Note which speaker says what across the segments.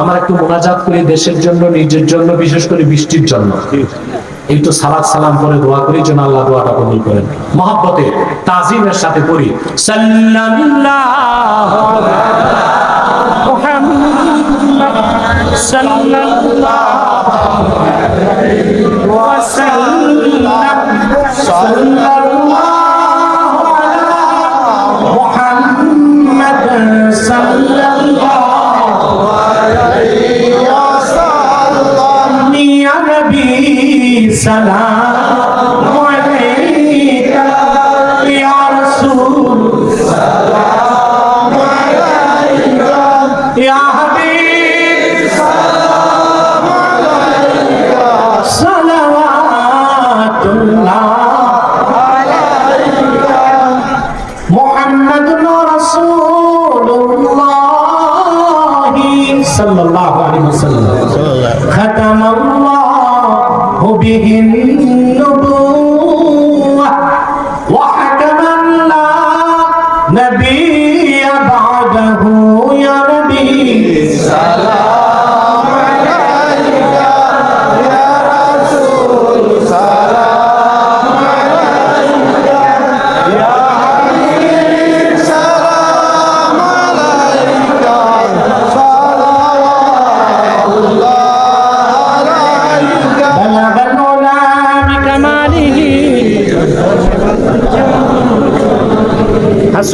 Speaker 1: আমরা একটু মোনাজাত করি দেশের জন্য, নিজের জন্য, বিশেষ করে বৃষ্টির জন্য। এই তো সালাদ সালাম করে দোয়া করি, যেন আল্লাহ দোয়াটা কবুল করেন। মহাব্বতে তাজিমের সাথে করি সাল্লাল্লাহু
Speaker 2: আলাইহি ওয়া সাল্লাম। সালাম।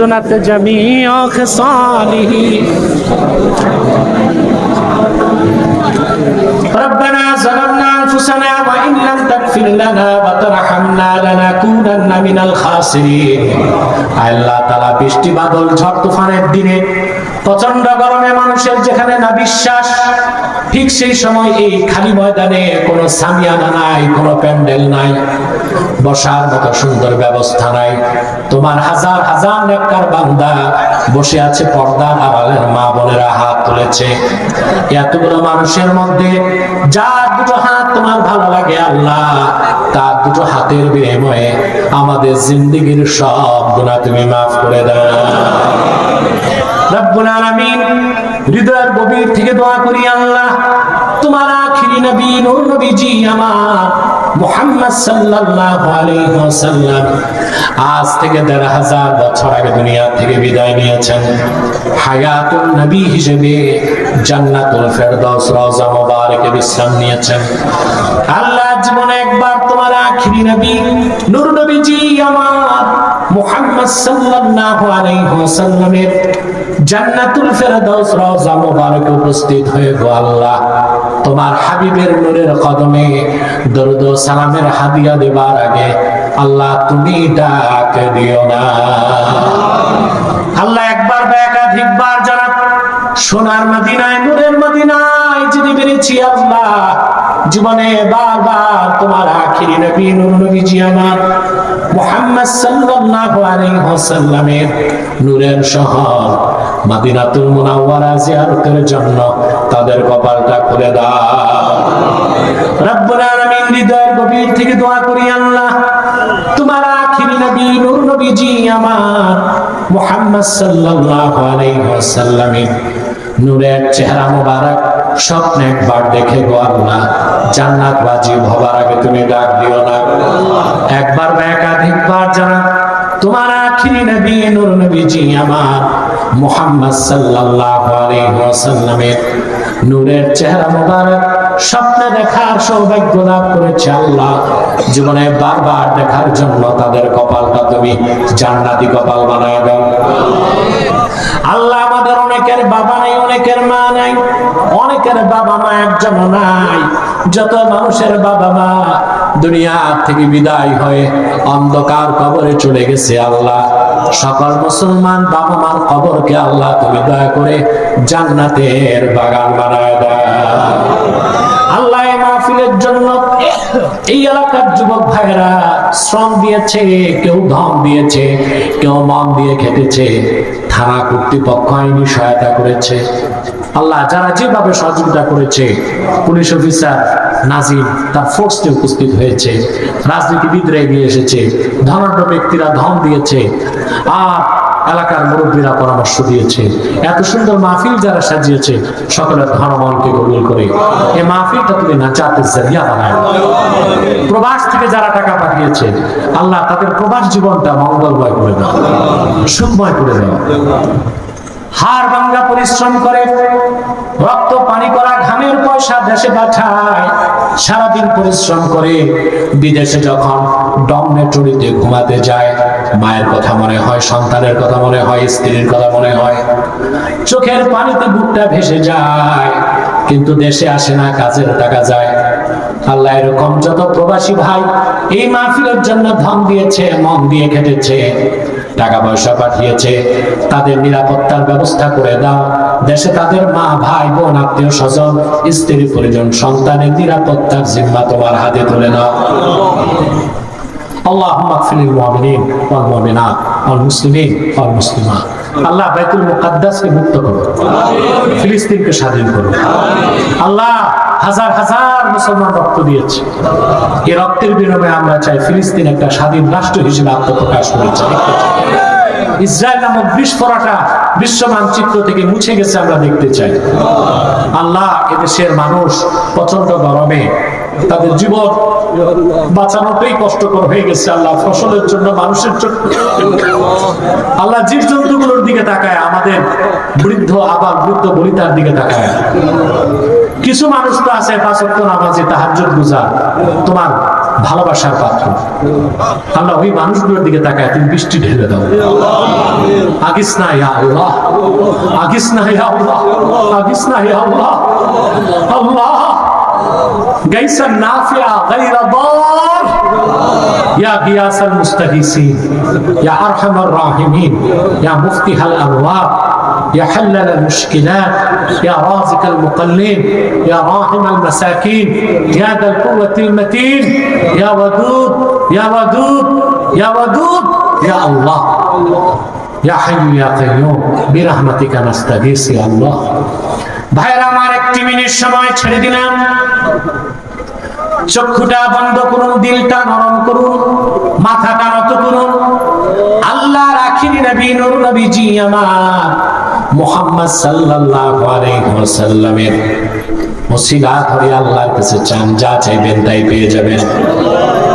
Speaker 2: حسنت جميع خصاله ربنا ظلمنا انفسنا وان لم تغفر لنا وترحمنا لنكونن من الخاسرين আল্লাহ তাআলা বৃষ্টি বাদল ঝড় তুফানের দিনে প্রচন্ড গরমে মানুষের যেখানে না বিশ্বাস ঠিক সেই সময় এই খালি ময়দানে কোনো সামিয়ানা নাই কোনো প্যান্ডেল নাই বসার মতো সুন্দর ব্যবস্থা নাই। তোমার হাজার হাজার নেককার বান্দা বসে আছে পর্দার আড়ালের মা বোনেরা হাত তুলেছে। এতগুলো মানুষের মধ্যে যার দুটো হাত তোমার ভালো লাগে আল্লাহ, তার দুটো হাতের বিনিময়ে আমাদের জিন্দিগির সব গুণা তুমি মাফ করে দাও। রব্বুল আলামিন হৃদয়ের গভীর থেকে দোয়া করি আল্লাহ আজ থেকে দেড় হাজার বছর আগে দুনিয়া থেকে বিদায় নিয়েছেন। হায়াতুন নবী হিসেবে জান্নাতুল বিশ্রাম নিয়েছেন। আল্লাহ জীবনে একবার তোমার আখিরি নবী, নূর নবীজি আমার মুহাম্মদ সাল্লাল্লাহু আলাইহি ওয়াসাল্লামের জান্নাতুল উপস্থিত হয়ে গো আল্লাহ। তোমার হাবিবের নূরের কদমে দরুদ সালামের হাদিয়া দেবার আগে আল্লাহ তুমি ডাক দিও না। আল্লাহ একবার বা একাধিকবার যারা সোনার মদিনায়, নূরের মদিনায় যিনি বেড়েছি আল্লাহ, জীবনে বারবার তোমার আখিরি নবী, নূর নবীজি আমার, মুহাম্মদ সাল্লাল্লাহু আলাইহি ওয়াসাল্লামের নূরের শহর, মদিনাতুল মুনাওয়ারা জিয়ারতের জন্য তাদের কপালটা খুলে গভীর থেকে দোয়া করি, আল্লাহ, তোমার নবী, নূর নবীজি আমার সাল্লাল্লাহু আলাইহি ওয়াসাল্লামের নূরের চেহারা মোবারক, স্বপ্নে একবার দেখে গো আল্লাহ, জান্নাত বাজিব হবার আগে তুমি ডাক দিও না। একবার বা একাধিকবার জানা, তোমার আখিরি নবী, নূর নবীজি আমার মুহাম্মদ সাল্লাল্লাহু আলাইহি ওয়াসাল্লামের নূরের চেহারা মোবারক, স্বপ্নে দেখার সৌভাগ্য লাভ করেছে আল্লাহ। জীবনে বারবার দেখার জন্য তাদের কপালটা তুমি জান্নাতি কপাল বানায় দাও। আল্লাহ আমাদের অনেকের বাবা নাই, অনেকের মা নাই, অনেকের বাবা মা একজন নাই। যত মানুষের বাবা মা দুনিয়া থেকে বিদায় হয়ে অন্ধকার কবরে চলে গেছে আল্লাহ। সকল মুসলমান বাবা মার কবরকে আল্লাহ তুমি দয়া করে জান্নাতের বাগান বানায় দাও। আল্লাহ মাহফিলের জন্য এই এলাকার যুবক ভাইরা শ্রম দিয়েছে, কেউ ধন দিয়েছে, কেউ মন দিয়ে খেটেছে, থানা কর্তৃপক্ষ আইনি সহায়তা করেছে। আল্লাহ যারা যেভাবে সহযোগিতা করেছে, পুলিশ অফিসার নাজিম, তার ফোর্সে উপস্থিত হয়েছে, রাজনীতিবিদরা এগিয়ে এসেছে, ধনাঢ্য ব্যক্তিরা ধন দিয়েছে, আর এলাকার মুরব্বীরা পরামর্শ দিয়েছে। এত সুন্দর মাহফিল যারা সাজিয়েছে সকলের ধর্মকে কবুল করে। এই মাহফিলটা তুমি নাচাতের জারিয়া বানায় প্রবাস থেকে যারা টাকা পাঠিয়েছে, আল্লাহ তাদের প্রবাস জীবনটা মঙ্গলময় করে দাও, সুখময় করে দাও। হাড় ভাঙ্গা পরিশ্রম করে, রক্ত পানি করা, ঘামের পয়সা দেশে পাঠায়, সারাদিন পরিশ্রম করে বিদেশে যখন ডমনেটরিতে ঘুমাতে যায়, মায়ের কথা মনে হয়, সন্তানের কথা মনে হয়, স্ত্রীর কথা মনে হয়, চোখের পানিতে বুকটা ভেসে যায়, কিন্তু দেশে আসে না, কাজের টাকা যায়। আল্লাহ এরকম যত প্রবাসী ভাই, এই মাহফিলের জন্য ধন দিয়েছে, মন দিয়ে খেটেছে। টাকা পয়সা পাঠিয়েছে তাদের নিরাপত্তার ব্যবস্থা করে দাও দেশে তাদের মা ভাই বোন আত্মীয় স্বজন স্ত্রী পরিজন সন্তানের নিরাপত্তার জিম্মা তোমার হাতে তুলে নাও اللهم اغفر للمؤمنين والمؤمنات والمسلمين والمسلمات আল্লাহ বাইতুল মুকাদ্দাসকে মুক্ত করো ফিলিস্তিনকে স্বাধীন করো আল্লাহ হাজার হাজার মুসলমান রক্ত দিয়েছে। এ রক্তের বিনিময়ে আমরা চাই ফিলিস্তিন একটা স্বাধীন রাষ্ট্র হিসেবে আত্মপ্রকাশ করেছে ইসরায়েল নামক বিস্ফোরাটা বিশ্ব মানচিত্র থেকে মুছে গেছে আমরা দেখতে চাই। আল্লাহ এদেশের মানুষ প্রচণ্ড গরমে তাদের জীবন বাঁচানোটাই কষ্টকর হয়ে গেছে আল্লাহ, ফসলের জন্য, মানুষের জন্য। আল্লাহ জীব জন্তুগুলোর দিকে তাকায়, আমাদের বৃদ্ধ আবার বৃদ্ধ বলিতার দিকে তাকায়। কিছু মানুষ তো আছে পাঁচক্য নামাজে তাহাজ্জুদ গুজার তোমার ভালোবাসার পাত্র। আল্লাহ ওই মানুষগুলোর দিকে তাকায় তুমি বৃষ্টি ঢেলে দাও। আগিস না আল্লাহ আগিস না আল্লাহ আগিস না আল্লাহ। আল্লাহ নাফিয়া গাইরা দার। ইয়া গিয়াসাল মুস্তাগিসিন, ইয়া আরহামার রাহিমিন, ইয়া মুফতিহাল يا حلل المشكلات يا رازق المقلين يا راحم المساكين يا ذا القوة المتين يا ودود يا ودود يا ودود يا الله يا حي يا قيوم برحمتك نستغيث يا الله
Speaker 3: ভাইরা আমার একটি মিনিট সময় ছেড়ে দিলাম চক্ষুটা বন্ধ করুন দিলটা নরম করুন মাথাটা নত করুন আল্লাহ রাখিনি নবী নুর নবীজি আমার মোহাম্মদ সাল্লাল্লাহু আলাইহি ওয়াসাল্লামের ওসিলা ধরে আল্লাহর কাছে চান, যা চাইবেন তাই পেয়ে যাবেন।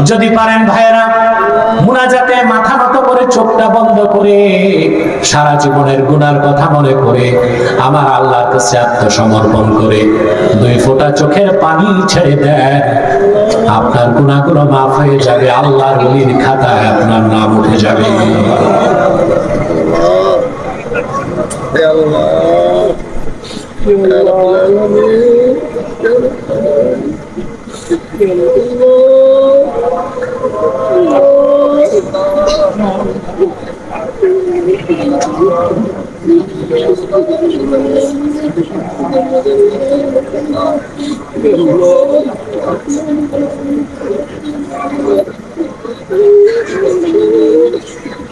Speaker 3: যদি পারেন ভাইরা মুনাজাতে মাথা নত করে, চোখটা বন্ধ করে, সারা জীবনের গুনার কথা মনে করে, আমার আল্লাহর কাছে আত্মসমর্পণ করে, দুই ফোঁটা চোখের পানি ছেড়ে দেন, আপনার গুণাগুলো মাফ হয়ে যাবে, আল্লাহর খাতায় আপনার নাম উঠে যাবে। الله يا العالمين يا الله يا الله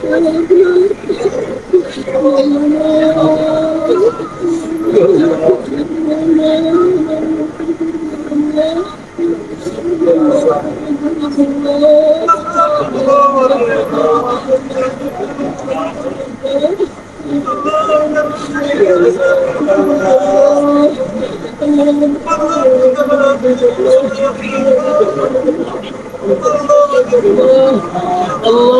Speaker 2: Thank you.
Speaker 3: Allah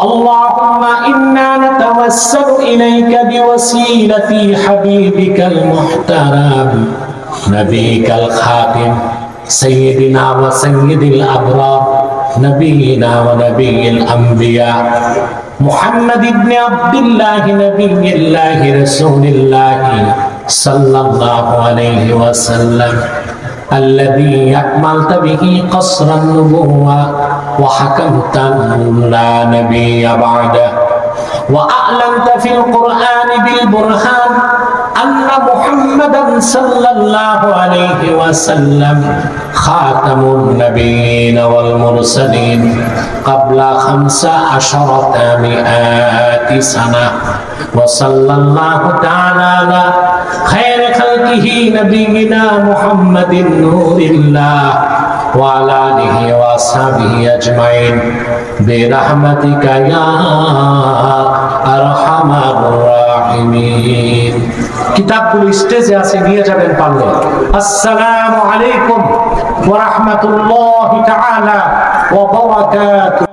Speaker 3: اللهم إنا نتوسل إليك بوسيلة حبيبك المحترم نبيك الخاتم
Speaker 2: سيدنا وسيد الأبرار نبينا ونبي الأنبياء. محمد بن عبد الله نبي الله رسول الله صلى الله عليه وسلم. الذي أكملت به قصر النبوة وحكمت لا نبي بعده. وأعلنت في القرآن بالبرهان محمدا صلى الله عليه وسلم خاتم النبيين والمرسلين قبل خمس عشرة مئات سنة. وصلى الله تعالى على خير خلقه نبينا محمد نور الله. وعلى آله وأصحابه أجمعين برحمتك يا أرحم الراحمين
Speaker 1: কিতাবগুলো স্টেজে আছে নিয়ে যাবেন পারলে আসসালামু আলাইকুম ওয়া রাহমাতুল্লাহি তাআলা ওয়া বারাকাতুহু